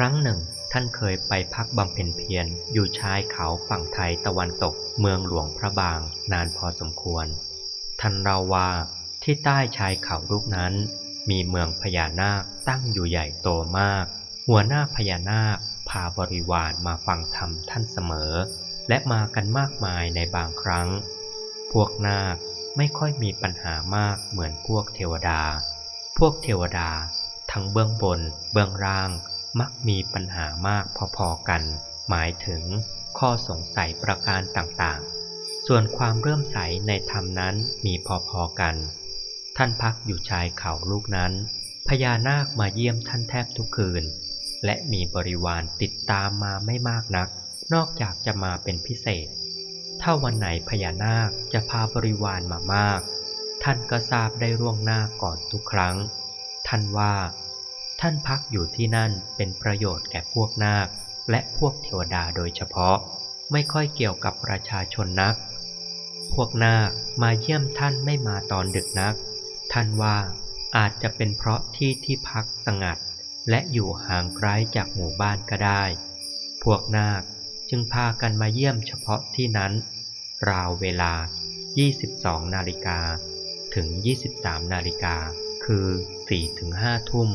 ครั้งหนึ่ง ท่านเคยไปพักบำเพ็ญเพียรอยู่ชายเขาฝั่งไทยตะวันตกเมืองหลวงพระบาง นานพอสมควร ท่านเราว่าที่ใต้ชายเขาลูกนั้น มีเมืองพญานาคตั้งอยู่ใหญ่โตมาก หัวหน้าพญานาคพาบริวารมาฟังธรรมท่านเสมอ และมากันมากมายในบางครั้ง พวกนาคไม่ค่อยมีปัญหามากเหมือนพวกเทวดา พวกเทวดา ทั้งเบื้องบน เบื้องล่าง มักมีปัญหามากพอๆกัน หมายถึงข้อสงสัยประการต่างๆ ส่วนความเริ่มใสในธรรมนั้นมีพอๆกัน ท่านพักอยู่ชายเขาลูกนั้น พญานาคมาเยี่ยมท่านแทบทุกคืน และมีบริวารติดตามมาไม่มากนัก นอกจากจะมาเป็นพิเศษ ถ้าวันไหนพญานาคจะพาบริวารมามาก ท่านก็ทราบได้ร่วงหน้าก่อนทุกครั้ง ท่านว่า ท่านพักอยู่ที่นั่นเป็นประโยชน์แก่พวกนาค และพวกเทวดาโดยเฉพาะ ไม่ค่อยเกี่ยวกับประชาชนนัก พวกนาคมาเยี่ยมท่านไม่มาตอนดึกนัก ท่านว่าอาจจะเป็นเพราะที่ที่พักสงัด และอยู่ห่างไกลจากหมู่บ้านก็ได้ พวกนาคจึงพากันมาเยี่ยมเฉพาะที่นั้น ราวเวลา 22 นาฬิกาถึง 23 นาฬิกา คือ 4-5 ทุ่ม